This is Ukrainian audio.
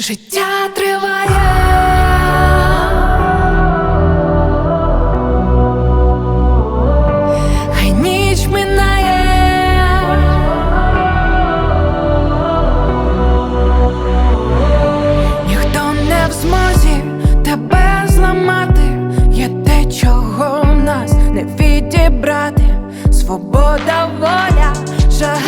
Життя триває. Хай ніч минає. Ніхто не в змозі тебе зламати. Є те, чого нас не відібрати. Свобода, воля, жага